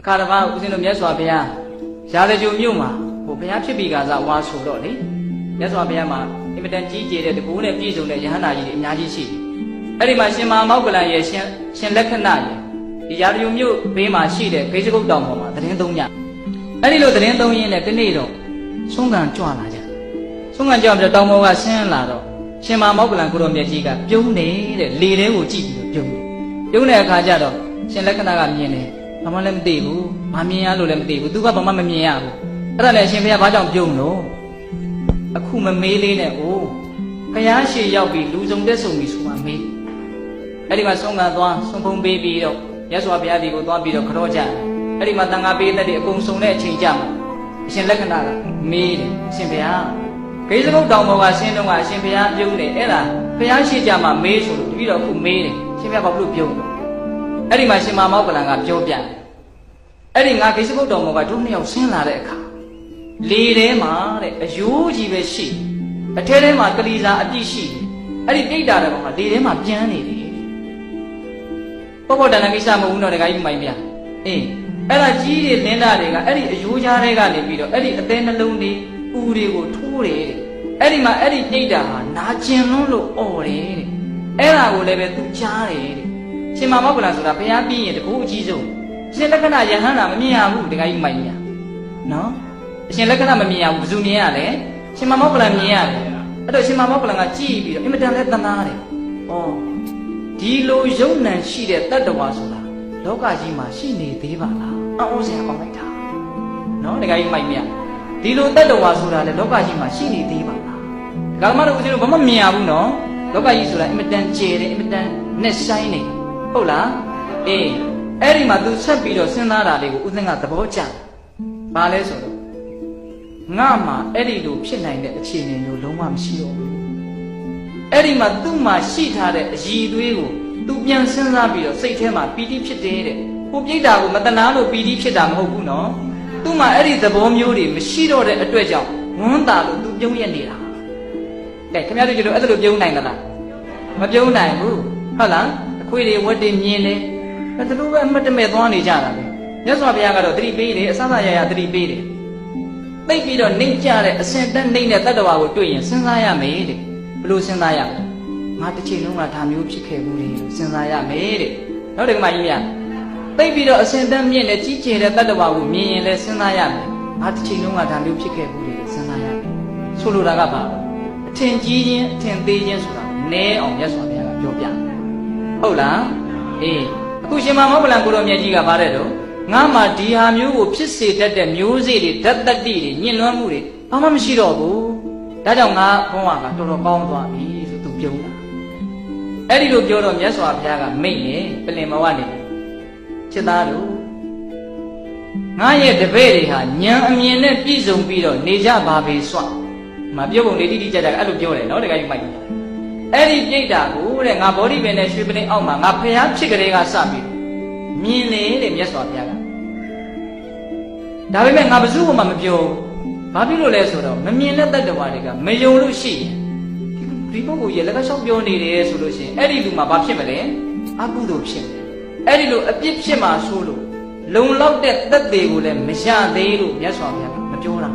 အခါတစ်ပါးဦးဇင်းတို့မြတ်စွာဘုရားရာဇကြိုမြို့မှာဟိုဘုရားဖြစ်ပြီးကစားဝါဆိုတော့လေမြတ်စွာဘုရားမှာအင်မတန်ကြီးကျယ်တဲ့တကူနဲ့ပြည့်စုံတဲ့ယဟန္တာကြီးတွေအများကြီးရှိတယ်အဲ့ဒီမှာရှင်မမောက္ကလန်ရဲ့ရှင်ရှင်လက္ခဏာရဲ့ဒီရာဇကြိုမြို့ဘေးမှာရှိတဲ့ဂိဇဂုတ်တောင်ပေါ်မှာသတင်းသုံးညအဲ့ဒီလိုသတင်းသုံးရင်းနဲ့ဒီနေ့တော့ဆုံးခံကြွလာကြဆုံးခံကြွပြီးတော့တောင်ပေါ်ကဆင်းလာတော့ရှင်မမောက္ကလန်ကိုရောမြတ်ကြီးကပြုံးနေတဲ့လေထဲကိုကြည့်ပြီးတော့ပြုံးတယ်ပြုံးတဲ့အခါကျတော့ရှင်လက္ခဏာကမြင်တယ် ဘာမှလည်းမသိဘူးဘာမြင်ရလို့လည်းမသိဘူးသူကဘာမှမမြင်ရဘူးအဲ့ဒါနဲ့အရှင်ဘုရားဘာကြောင့်ပြုံးလို့အခုမမေးလေးနဲ့အိုးခရမ်းရှည်ရောက်ပြီးလူစုံတက်ဆုံပြီဆိုမှမေးအဲ့ဒီမှာဆုံးခံသွားဆုံးဖုံးပေးပြီးတော့ရသော်ဘုရားဒီကိုသွားပြီးတော့ခရောကြအဲ့ဒီမှာတန်ခါပေးတဲ့ဒီအကုန်စုံတဲ့အချိန်ကြမှာအရှင်လက္ခဏာကမေးတယ်အရှင်ဘုရားဂိဇဂုတ်တောင်ပေါ်ကဆင်းတော့ကအရှင်ဘုရားပြုံးတယ်အဲ့ဒါဘုရားရှိကြမှာမေးဆိုလို့တပည့်တော်အခုမေးတယ်ရှင်ဘုရားဘာလို့ပြုံးလဲအဲ့ဒီမှာရှင်မမောက္ကလန်ကပြောပြတယ် အဲ့ဒီငါဂိဇဂုတ်တောင်ပေါ်ကတို့နှစ်ယောက်ဆင်းလာတဲ့အခါလေထဲမှာတဲ့အယိုးကြီးပဲရှိတယ်အထဲထဲမှာကလေးစားအပြည့်ရှိတယ်အဲ့ဒီပြိတ္တာတဲ့ကောင်ကလေထဲမှာပြန်နေတယ်ပေါ့ပေါ့တန်တန်ကိစ္စမဟုတ်ဘူးတော့တခါကြီးမိုင်းပြအေးအဲ့ဒါကြီးတွေလင်းတာတွေကအဲ့ဒီအယိုးကြားတွေကနေပြီးတော့အဲ့ဒီအသေးနှလုံးတွေဦးတွေကိုထိုးတယ်တဲ့အဲ့ဒီမှာအဲ့ဒီပြိတ္တာဟာနာကျင်လွန်းလို့អော်တယ်တဲ့အဲ့ဒါကိုလည်းပဲသူကြားတယ်တဲ့ရှင်မမောက္ကလဆိုတာဘုရားပြီးရင်တကူအကြီးဆုံး ရှင်လက္ခဏာယဟန္တာမမြင်ရဘူးတခါကြီးမိုင်းပြနော်အရှင်လက္ခဏာမမြင်ရဘူးဘယ်သူမြင်ရလဲရှင်မမောက္ကလမြင်ရတယ်အဲ့တော့ရှင်မမောက္ကလကကြည့်ပြီးတော့အင်မတန်လဲသနာတယ်ဩဒီလိုယုံ nant ရှိတဲ့တတ္တဝါဆိုတာလောကကြီးမှာရှိနေသေးပါလားအံ့ဩစရာကောင်းလိုက်တာနော်တခါကြီးမိုက်မြဒီလိုတတ္တဝါဆိုတာလေလောကကြီးမှာရှိနေသေးပါလားဒကာမတို့ဦးဇင်းတို့ဘာမှမြင်ရဘူးနော်လောကကြီးဆိုတာအင်မတန်ကျယ်တယ်အင်မတန်နဲ့ဆိုင်နေဟုတ်လားအေး အဲ့ဒီမှာသူဆက်ပြီးတော့စဉ်းစားတာလေးကိုဦးဇင်းကသဘောကျတယ်ဘာလဲဆိုတော့ငါမှအဲ့ဒီလိုဖြစ်နိုင်တဲ့အခြေအနေမျိုးလုံးဝမရှိတော့ဘူးအဲ့ဒီမှာသူ့မှာရှိထားတဲ့အည်သွေးကိုသူပြန်စဉ်းစားပြီးတော့စိတ်ထဲမှာပီတိဖြစ်တယ်တဲ့ကိုပြိတ္တာကိုမတနာလို့ပီတိဖြစ်တာမဟုတ်ဘူးနော်သူ့မှာအဲ့ဒီသဘောမျိုးတွေမရှိတော့တဲ့အတွက်ကြောင့်ဝန်းတာလို့သူပြုံးရက်နေတာကဲခင်ဗျားတို့ကျတော့အဲ့ဒါလိုပြုံးနိုင်သလားမပြုံးနိုင်ဘူးဟုတ်လားအခွေတွေဝတ်တွေမြင်တယ် အဲ့ဒါလိုပဲအမတ်တမဲ့သွားနေကြတာပဲမြတ်စွာဘုရားကတော့တတိပေးတယ်အစစရရတတိပေးတယ်သိပ်ပြီးတော့နှိမ့်ကြတဲ့အစင်တက်နှိမ့်တဲ့တတ္တဝါကိုတွေ့ရင်စဉ်းစားရမယ်တဲ့ဘယ်လိုစဉ်းစားရမလဲငါတစ်ချိန်လုံးကဒါမျိုးဖြစ်ခဲ့ဘူးလေလို့စဉ်းစားရမယ်တဲ့နောက်တကမှကြီးများသိပ်ပြီးတော့အစင်တက်မြင့်တဲ့ကြီးကျယ်တဲ့တတ္တဝါကိုမြင်ရင်လည်းစဉ်းစားရမယ်ငါတစ်ချိန်လုံးကဒါမျိုးဖြစ်ခဲ့ဘူးလေလို့စဉ်းစားရမယ်ဆိုလိုတာကဘာအထင်ကြီးခြင်းအထင်သေးခြင်းဆိုတာနဲအောင်မြတ်စွာဘုရားကပြောပြတယ်ဟုတ်လားအေးအ ခုရှင်မမောကလန်ကိုရောမြတ်ကြီးကဗါတဲ့တော့ငါမှဒီဟာမျိုးကိုဖြစ်စေတတ်တဲ့မျိုးစေ့တွေဓာတ်တတ္တိတွေညှဉ်းလွှမ်းမှုတွေဘာမှမရှိတော့ဘူးဒါကြောင့်ငါဘုန်းကတော်တော်ကောင်းသွားပြီဆိုသူပြုံးတာအဲ့ဒီလိုပြောတော့မြတ်စွာဘုရားကမိတ်နေပြင်မဝနေချစ်သားတို့ငါရဲ့တပည့်တွေဟာဉာဏ်အမြင်နဲ့ပြည့်စုံပြီးတော့နေကြပါပေစွမပြုတ်ပုံလေးတိတိကျကျအဲ့လိုပြောတယ်နော်တကယ်ကြီးမိုက်တယ် အဲ့ဒီပြိတ္တာကိုတဲ့ငါဘောဓိပင်နဲ့ရွှေပလင်းအောက်မှာငါဖျားဖြစ်ကလေးကစပြီးမြင်လေတဲ့မြတ်စွာဘုရားကဒါပေမဲ့ငါဘယ်သူမှမပြောဘာဖြစ်လို့လဲဆိုတော့မမြင်တဲ့တတ္တဝါတွေကမယုံလို့ရှိရင်ဒီပုဂ္ဂိုလ်ရဲ့လက်ကလျှောက်ပြောနေတယ်ဆိုလို့ရှိရင်အဲ့ဒီလူမှာဘာဖြစ်မလဲအကုသိုလ်ဖြစ်မယ်အဲ့ဒီလိုအပြစ်ဖြစ်မှာဆိုလို့လုံလောက်တဲ့သက်သေကိုလည်းမရသေးလို့မြတ်စွာဘုရားကမပြောတာ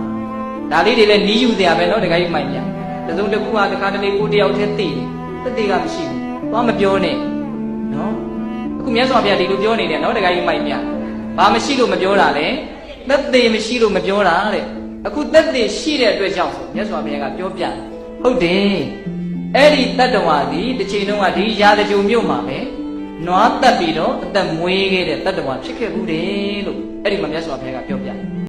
ဒါလေးတွေလည်းနီးယူတရားပဲเนาะတခါကြီးမိုက်ပြ တစုံတစ်ခုဟာတစ်ခါတလေကိုတယောက်တည်းသိတသိကမရှိဘူးသွားမပြောနဲ့နော်အခုမြတ်စွာဘုရားဒီလိုပြောနေတယ်နော်တခါကြီးမိုက်မြဘာမရှိလို့မပြောတာလဲသက်သေမရှိလို့မပြောတာတဲ့အခုသက်သေရှိတဲ့အတွက်ကြောင့်ဆိုမြတ်စွာဘုရားကပြောပြဟုတ်တယ်အဲ့ဒီတတ္တဝါဒီတစ်ချိန်တုန်းကဒီရာဇကြုံမြို့မှာပဲနွားတက်ပြီးတော့အသက်မွေးခဲ့တဲ့တတ္တဝါဖြစ်ခဲ့ဘူးတယ်လို့အဲ့ဒီမှာမြတ်စွာဘုရားကပြောပြတယ်